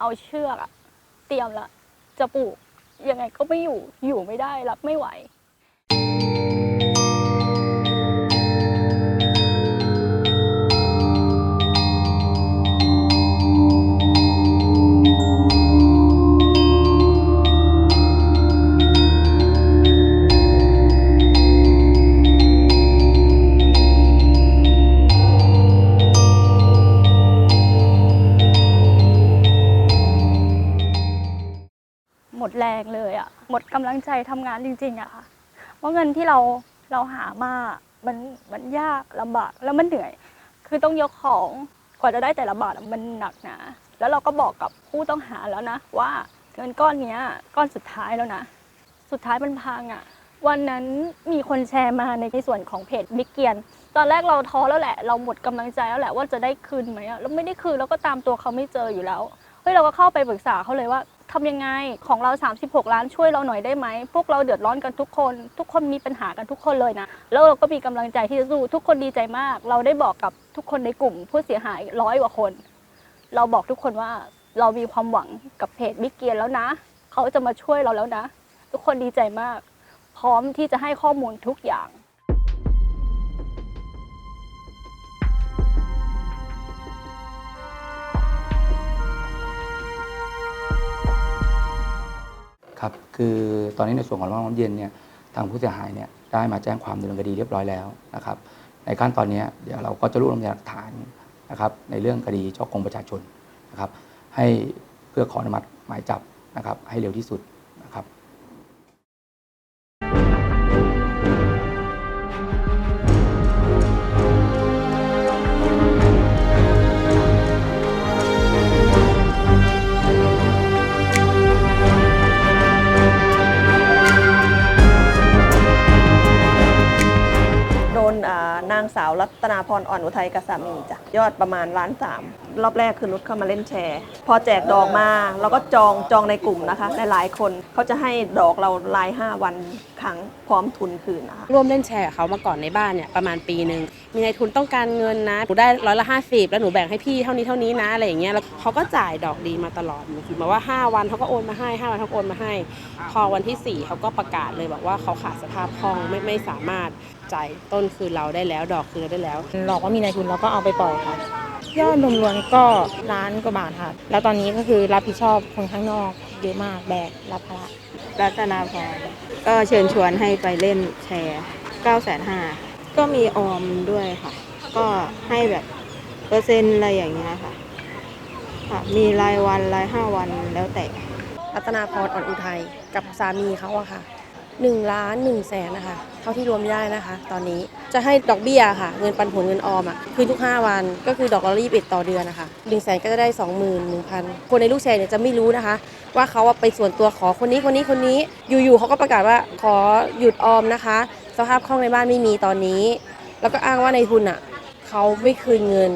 เอาเชือกอะเตรียมละจะปลูกยังไงก็ไม่อยู่อยู่ไม่ได้รับไม่ไหว เลยอะหมดกำลังใจทำงานจริงๆอะค่ะเพราะเงินที่เราเราหามามันมันยากลำบากแล้วมันเหนื่อย คือต้องยกของกว่าจะได้แต่ละบาทมันหนักหนาแล้วเราก็บอกกับผู้ต้องหาแล้วนะ ว่าเงินก้อนเนี้ยก้อนสุดท้ายแล้วนะ สุดท้ายมันพังอะวันนั้นมีคนแชร์มาในส่วนของเพจบิ๊กเกียน ตอนแรกเราท้อแล้วแหละ เราหมดกำลังใจแล้วแหละว่าจะได้คืนไหมอะแล้วไม่ได้คืนแล้วก็ตามตัวเขาไม่เจออยู่แล้ว เฮ้ยเราก็เข้าไปปรึกษาเขาเลยว่า ทำยังไงของเรา 36 ล้านช่วยเราหน่อยได้ไหม พวกเราเดือดร้อนกันทุกคน ทุกคนมีปัญหากันทุกคนเลยนะ แล้วเราก็มีกำลังใจที่จะสู้ ทุกคนดีใจมาก เราได้บอกกับทุกคนในกลุ่ม ผู้เสียหายร้อยกว่าคน เราบอกทุกคนว่าเรามีความหวังกับเพจบิ๊กเกียนแล้วนะ เขาจะมาช่วยเราแล้วนะ ทุกคนดีใจมาก พร้อมที่จะให้ข้อมูลทุกอย่าง ครับคือตอนนี้ในส่วนของโรงน้ำเย็นเนี่ยทางผู้เสียหายเนี่ยได้มาแจ้งความดำเนินคดีเรียบร้อยแล้วนะครับ ในขั้นตอนนี้เดี๋ยวเราก็จะรวบรวมพยานหลักฐานนะครับในเรื่องคดีช่อกงประชาชนนะครับให้เพื่อขออนุมัติหมายจับนะครับให้เร็วที่สุดนะครับ นานางสาวรัตนาพรอ่อนอุทัยกับสามีจ้ะยอดประมาณล้านสามรอบแรกคือนุชเข้ามาเล่นแชร์ พอแจกดอกมาเราก็จองจองในกลุ่มนะคะหลายๆคนเขาจะให้ดอกเราราย 5 วันครั้งพร้อมทุนคืนนะคะร่วมเล่นแชร์กับเขามาก่อนในบ้านเนี่ยประมาณปีหนึ่งมีนายทุนต้องการเงินนะหนูได้ร้อยละห้าสิบแล้วหนูแบ่งให้พี่เท่านี้เท่านี้นะอะไรอย่างเงี้ยแล้วเขาก็จ่ายดอกดีมาตลอดคือมาว่า 5 วันเขาก็โอนมาให้ 5 วันเขาก็โอนมาให้ พอวันที่ 4เขาก็ประกาศเลยบอกว่าเขาขาดสภาพคล่องไม่ไม่สามารถจ่ายต้นคืนเราได้แล้ว ดอกคืนเราได้แล้ว หลอกว่ามีนายทุนเราก็เอาไปปล่อยค่ะยอดรวมๆก็ล้านกว่าบาทค่ะ แล้วตอนนี้ก็คือรับผิดชอบคนข้างนอกเยอะมากแบกรับภาระรัตนาพรก็เชิญชวนให้ไปเล่นแชร์9 5 0 0ก็มีออมด้วยค่ะ ก็ให้แบบเปอร์เซ็นต์อะไรอย่างเงี้ยค่ะค่ะมีรายวันรายห้าวันแล้วแต่รัตนาพรอ่อนอุทัยกับสามีเขาอะค่ะ 1ล้าน1แสนนะคะเท่าที่รวมได้นะคะ ตอนนี้จะให้ดอกเบี้ยค่ะ เงินปันผลเงินออมอะคืนทุก 5 วันก็คือดอกละรีบเอ็ดต่อเดือนนะคะ1แสนก็จะได้ 21,000 คนในลูกแชร์เนี่ยจะไม่รู้นะคะ ว่าเขาไปส่วนตัวขอคนนี้คนนี้คนนี้อยู่ๆเขาก็ประกาศว่าขอหยุดออมนะคะ สภาพคล่องในบ้านไม่มีตอนนี้ แล้วก็อ้างว่าในทุนอะเขาไม่คืนเงิน